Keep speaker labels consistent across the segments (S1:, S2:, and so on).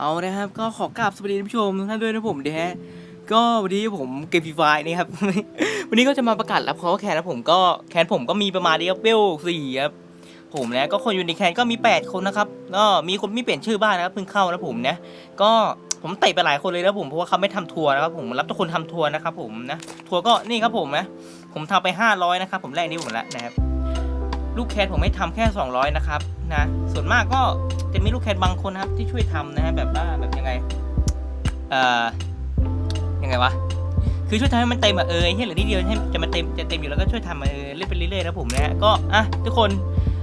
S1: เอานะครับก็ขอกราบสวัสดีท่านผู้ชมทุกท่านด้วยนะผมนะฮะก็วันนี้ผมเกมฟรีไฟนี่ครับ วันนี้ก็จะมาประกาศรับเขาแคนนะผมก็แคนผมก็มีประมาณนี้ครับเวลสี่ครับผมนะก็คนอยู่ในแคนก็มี 8 คนนะครับก็มีคนไม่เปลี่ยนชื่อบ้านนะครับเพิ่งเข้านะผมนะก็ผมเตะไปหลายคนเลยนะผมเพราะว่าเขาไม่ทำทัวร์นะครับผมรับทุกคนทำทัวร์นะครับผมนะทัวร์ก็นี่ครับผมนะผมทำไป 500นะครับผมแรกนี้ผมละนะครับลูกแคทผมไม่ทำแค่ 200นะครับ นะส่วนมากก็จะมีลูกแคทบางคนนะครับที่ช่วยทำนะฮะแบบว่าแบบยังไงเอ่อยังไงวะคือช่วยทำให้มันเต็มอะเออไอ้เฮียเหลือนิดเดียวให้จะมาเต็มจะเต็มอยู่แล้วก็ช่วยทำมาเออเล่นไปเรื่อยๆนะผมนะฮะก็อะทุกคน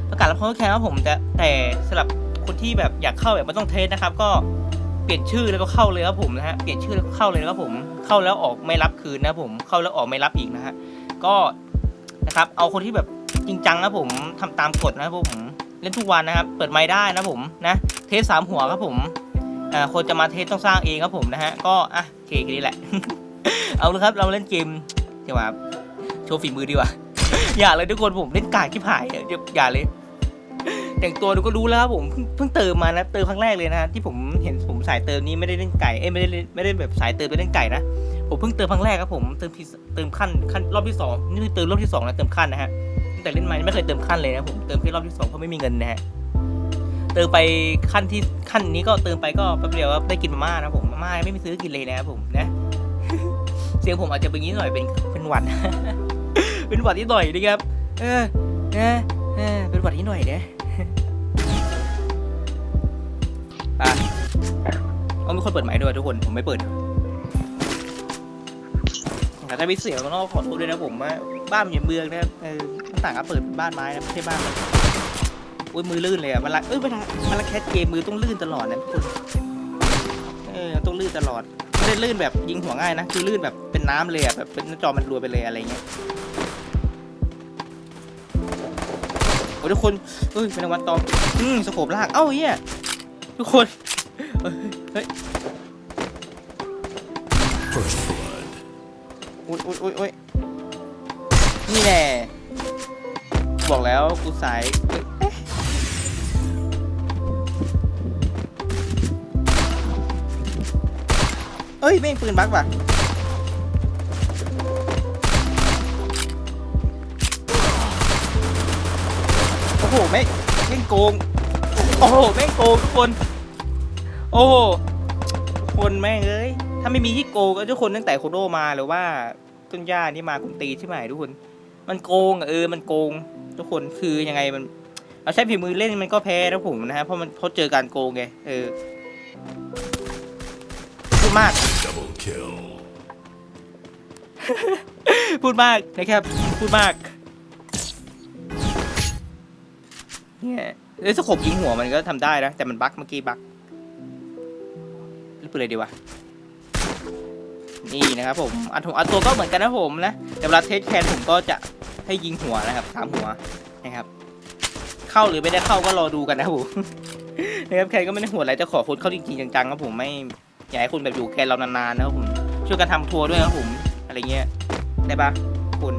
S1: ประกาศรับเข้าแคทครับผมแต่แต่สำหรับคนที่แบบอยากเข้าแบบไม่ต้องเทสนะครับ ก็เปลี่ยนชื่อแล้วก็เข้าเลยครับผมนะฮะเปลี่ยนชื่อแล้วก็เข้าเลยครับผมเข้าแล้วออกไม่รับคืนนะผมเข้าแล้วออกไม่รับอีกนะฮะก็นะครับเอาคนที่แบบจริงจังนะผมทำตามกฎนะครับผม เล่นทุกวันนะครับ เปิดไม้ได้นะผมนะเทสสามหัวครับผมอ่าคนจะมาเทสต้องสร้างเองครับผมนะฮะก็อะโอเคแค่นี้แหละ เอาเลยครับเราเล่นเกมดีกว่าโชว์ฝีมือดีกว่า อย่าเลยทุกคนผมเล่นกากที่ผายอย่าอย่าเลยแต่งตัวดูก็รู้แล้วครับผมเพิ่งเติมมานะเติมครั้งแรกเลยนะที่ผมเห็นผมสายเติมนี้ไม่ได้เล่นไก่เอ้ยไม่ได้ไม่ได้แบบสายเติมไปเล่นไก่นะผมเพิ่งเติมครั้งแรกครับผมเติมเติมขั้นขั้นรอบที่สองนี่คือเติมรอบที่สองนะเติมขั้นนะฮะ แต่เล่นมาไม่เคยเติมขั้นเลยนะผมเติมแค่รอบที่สองเพราะไม่มีเงินนะฮะเติมไปขั้นที่ขั้นนี้ก็เติมไปก็แป๊บเดียวก็ได้กินมาม่านะผมมาม่าไม่มีซื้อกินเลยนะครับผมนะเสียงผมอาจจะเป็นอย่างนี้หน่อยเป็นเป็นหวัดเป็นหวัดที่หน่อยนะครับเออเออเออเป็นหวัดที่หน่อยนะอะเอามีคนเปิดไมค์ด้วยทุกคนผมไม่เปิดแต่ถ้ามีเสียงก็ต้องขอโทษด้วยนะผมว่าบ้านอยู่เมืองนะครับเออ หน้าต่างก็เปิดเป็นบ้านไม้นะไม่ใช่บ้านเลยอุ้ยมือลื่นเลยอะมันละเอ้ยเวลามันละแคสเกมมือต้องลื่นตลอดนะทุกคนเออต้องลื่นตลอดไม่ได้ลื่นแบบยิงหัวง่ายนะคือลื่นแบบเป็นน้ำเลยอะแบบเป็นหน้าจอมันรัวไปเลยอะไรเงี้ยโอ้ยทุกคนเฮ้ยเป็นรางวัลตอมอืมสโคปลากเอ้าเฮียทุกคนเฮ้ยเฮ้ย
S2: First blood.
S1: อุ้ยอุ้ยอุ้ยอุ้ยนี่แน่ บอกแล้วกูสายเอ้ยไม่งปืนบักว่ะโอ้โหไม่งไม่งโกง โอ้โหไม่งโกงทุกคน โอ้โหทุกคนแม่งเอ้ยถ้าไม่มีที่โกงก็ทุกคนตั้งแต่โคโดมาหรือว่าต้นหญ้านี่มาคุณตีใช่ไหมทุกคน มันโกงอะเออมันโกง ทุกคนคือยังไงมันเราใช้ฝีมือเล่นมันก็แพ้นะผมนะฮะเพราะมันเพราะเจอการโกงไงเออพูดมาก
S2: Double kill.
S1: พูดมากนะครับ พูดมากเนี่ยเอ้ยสกบยิงหัวมันก็ทำได้นะ แต่มันบั๊กเมื่อกี้บั๊กหรือปืนอะไรดีวะนี่นะครับผมอันถงอันตัวก็เหมือนกันนะผมนะแต่เวลาเทสแคนผมก็จะ ให้ยิงหัวนะครับสามหัวนะครับ เข้าหรือไม่ได้เข้าก็รอดูกันนะครับผมนะครับใครก็ไม่ได้หัวอะไรจะขอคนเข้าจริงๆจังๆครับผมไม่อยากให้คุณแบบอยู่แคนเรานานๆนะครับผมช่วยกันทำทัวร์ด้วยครับผม อะไรเงี้ยได้ปะคุณ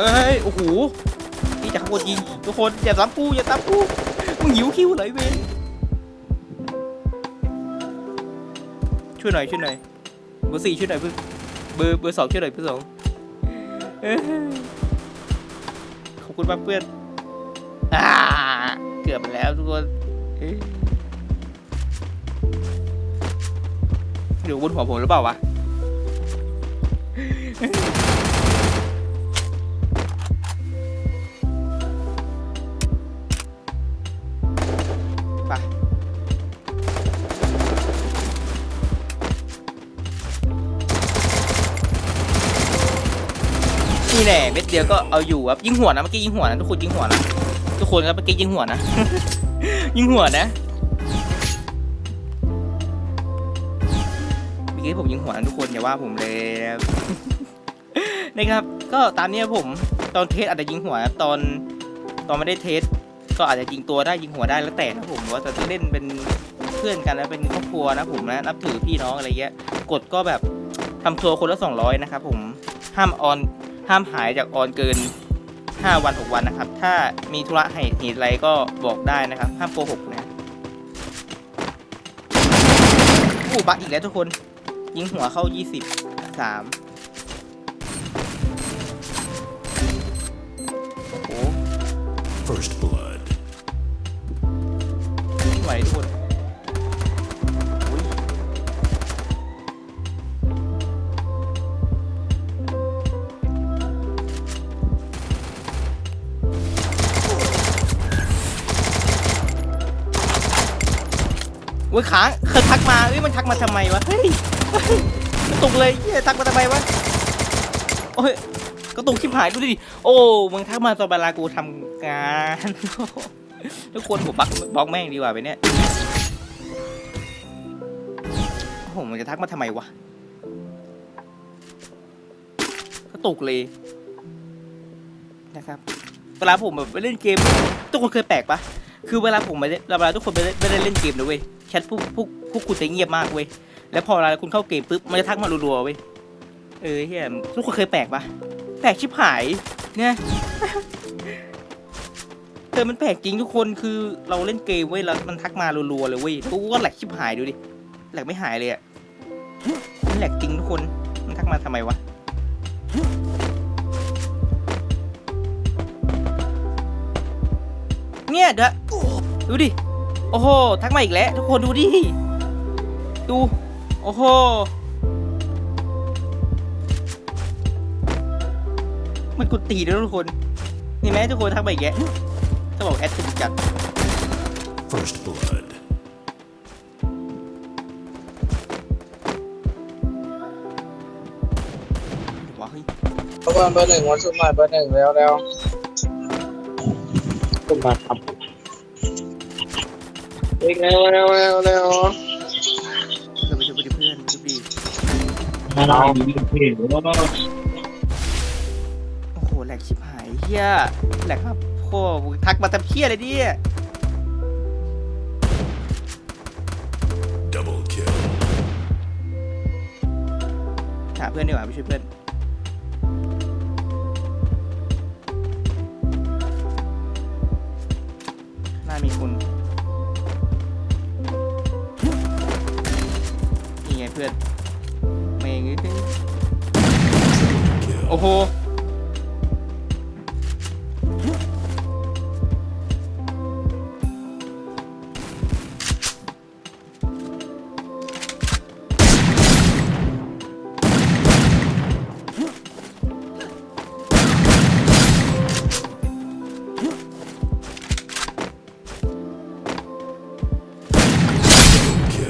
S1: เฮ้ย โอ้โหนี่จากข้างบนยิง ทุกคน อย่าซ้ำกู อย่าซ้ำกู มึงหิวคิวเหรอไอ้เวนช่วยหน่อย ช่วยหน่อย เบอร์สี่ช่วยหน่อยเบอร์เบอร์เบอร์สองช่วยหน่อยเบอร์สองขอบคุณมากเพื่อนอ่าเกือบแล้วทุกคนเอ้ยอยู่บนหัวผมหรือเปล่าวะ นี่แน่เม็ดเดียวก็เอาอยู่ครับยิงหัวนะเมื่อกี้ยิงหัวนะทุกคนยิงหัวนะทุกคนครับเมื่อกี้ยิงหัวนะ ยิงหัวนะเมื่อกี้ผมยิงหัวนะทุกคนอย่าว่าผมเลยนะครับ ก็ตามนี้ผมตอนเทสอาจจะยิงหัวนะตอนตอนไม่ได้เทสก็อาจจะยิงตัวได้ยิงหัวได้แล้วแต่นะผมว่าแต่ถ้าเล่นเป็นเพื่อนกันนะเป็นครอบครัวนะผมนะนับถือพี่น้องอะไรเงี้ยกดก็แบบทำทัวร์คนละ200นะครับผมห้ามออน ห้ามหายจากออนเกิน 5 วัน 6 วันนะครับ ถ้ามีธุระให้เหตุอะไรก็บอกได้นะครับ ห้ามโกหกนะอู้บักอีกแล้วทุกคน ยิงหัวเข้า 20 3โอ้โห
S2: First blood.
S1: ไม่ไหวทุกคน อ้ยค้างเคยทักมาเอ้ยมันทักมาทำไมวะเฮ้ยกระตุกเลยเหี้ยทักมาทำไมวะโอ้ยกระตุกชิบหายดูดิโอ้มึงทักมาตอนเวลากูทำงานทุกคนผมบล็อกบล็อกแม่งดีกว่าไปเนี่ยโอ้โหมันจะทักมาทำไมวะกระตุกเลยนะครับเวลาผมแบบไปเล่นเกม ทุกคนเคยแปลกปะคือเวลาผมไปเลเวลาทุกคนไปเล่นไม่ได้เล่นเกมนะเว้ย แชทพวกพวกพวกคุณจะเงียบมากเว้ย แล้วพอเวลาคุณเข้าเกมปุ๊บมันจะทักมารัวๆเว้ย เออเฮียทุกคนเคยแปลกปะแปลกชิบหาย เนี่ยเออมันแปลกจริงทุกคนคือเราเล่นเกมเว้ยแล้วมันทักมารัวๆเลยเว้ยกูก็แหลกชิบหายดูดิ แหลกไม่หายเลยอะมันแหลกจริงทุกคน มันทักมาทำไมวะเนี่ยเด้อดูดิ โอ้โห ทักมาอีกแล้ว ทุกคนดูดิ ดู โอ้โห มันกดตีด้วยทุกคน นี่ไหมทุกคนทักมาอีกแล้วจะบอกแอดถึงจัด
S2: First blood.
S1: ว้าเฮ้ย
S3: ทุกคนเบอร์หนึ่งวันสุดมาเบอร์หนึ่งเร็วเร็วสุดมาครับอีก เร็วเร็วเร็วเร็ว
S1: เพื่อนไปช่วยเพื่อนช่วยดี
S3: เราดีเพลงว่า
S1: โอ้โหแหลกชิบหายเฮียแหลกครับโคมึงทักมาทำเพี้ยเนี่ย
S2: Double kill.
S1: หาเพื่อนดีกว่าไปช่วยเพื่อน โอ้โห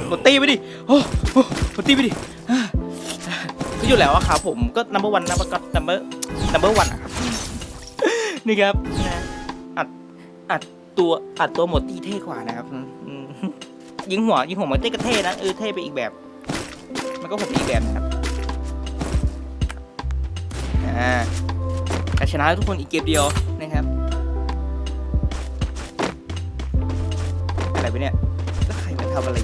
S1: กดตีไปดิ โอ้โอ้กดตีไปดิอ่าก็ อยู่แล้วอะครับผมก็ number one number ก็ number number one อะครับนี่ครับนะอัดอัดตัวอัดตัวหมดตีเท่กว่านะครับยิงหัวยิงหัวมันเท่ก็เท่นะเออเท่ไปอีกแบบ มันก็ผมอีกแบบครับอ่าแต่ชนะทุกคนอีกเกมเดียวนะครับอะไรไปเนี่ยแล้วใครมาทำอะไร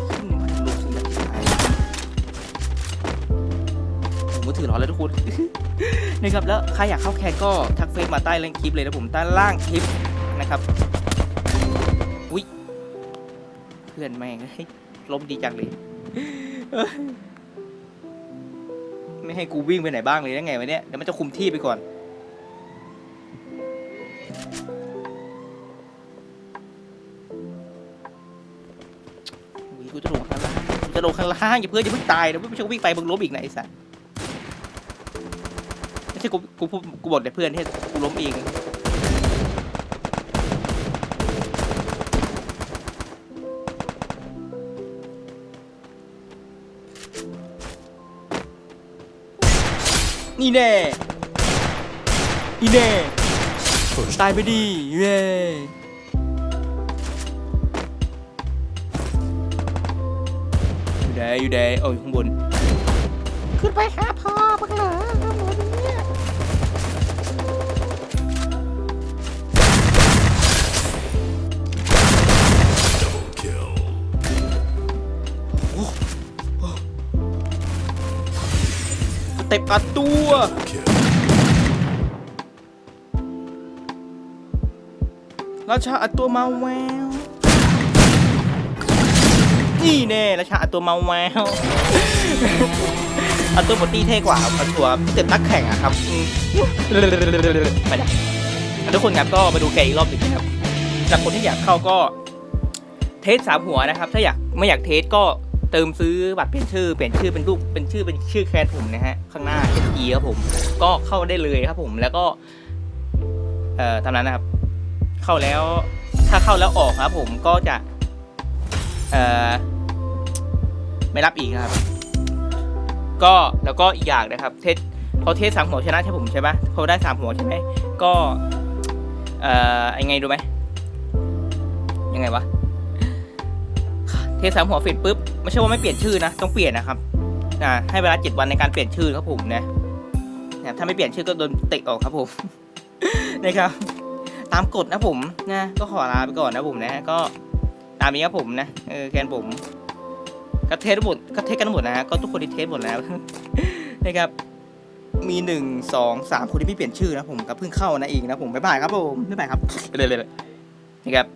S1: ถือร้อนแล้วทุกคนนะครับแล้วใครอยากเข้าแคนก็ทักเฟซมาใต้ลิงก์คลิปเลยนะผมใต้ล่างคลิปนะครับอุ้ยเพื่อนแม่งเฮ้ยล้มดีจังเลยไม่ให้กูวิ่งไปไหนบ้างเลยได้ไงวะเนี่ยเดี๋ยวมันจะคุมที่ไปก่อนกูจะลงข้างล่างกูจะลงข้างล่างอย่าเพื่อนอย่าเพิ่งตายนะไม่ใช่วิ่งไปมึงล้มอีกนะไอ้สัส ไม่ใช่กูกูพูดกูบอกแต่เพื่อนที่กูล้มเองนี่แน่นี่แน่ตายไปดีเย้อยู่ไหนอยู่ไหนโอ้ยข้างบน ขึ้นไปหาพ่อบักเหรอ อัดตัว ราชาอัดตัวมาแวว นี่แน่ราชาอัดตัวมาแวว อัดตัวบทตี้เท่กว่าครับอัดตัวที่เป็นนักแข่งอะครับไปนะอะทุกคนครับก็มาดูแกอีกรอบหนึ่งนะครับจากคนที่อยากเข้าก็ เทสสามหัวนะครับ ถ้าอยากไม่อยากเทสก็ เติมซื้อบัตรเปลี่ยนชื่อเปลี่ยนชื่อเป็นรูปเป็นชื่อเป็นชื่อแคนผมนะฮะข้างหน้า SE ครับผม ก็เข้าได้เลยครับผมแล้วก็ เอ่อตามนั้นนะครับ เข้าแล้วถ้าเข้าแล้วออกครับ ผมก็จะ เอ่อไม่รับอีกครับ ก็แล้วก็อีกอย่างนะครับ เทสพอเทสสามหัวชนะใช่ผมใช่ปะพอได้สามหัวใช่ไหมก็ เอ่อยังไงดูไหมยังไงวะ เทสามหัวเสร็จปุ๊บไม่ใช่ว่าไม่เปลี่ยนชื่อนะต้องเปลี่ยนนะครับอ่าให้เวลาเจ็ดวันในการเปลี่ยนชื่อครับผมนะเนี่ยถ้าไม่เปลี่ยนชื่อก็โดนเตะออกครับผมนะครับ ตามกฎนะผมนะก็ขอลาไปก่อนนะผมนะก็ตามนี้ครับผมนะเออแกนผมก็เทสหมดก็เทสกันหมดนะฮะก็ทุกคนที่เทสหมดแล้วนะครับมีหนึ่งสองสามคนที่ไม่เปลี่ยนชื่อนะผมก็เพิ่งเข้านะเองนะผมบ๊ายบายครับผมบ๊ายบายครับเลยเลยนะครับ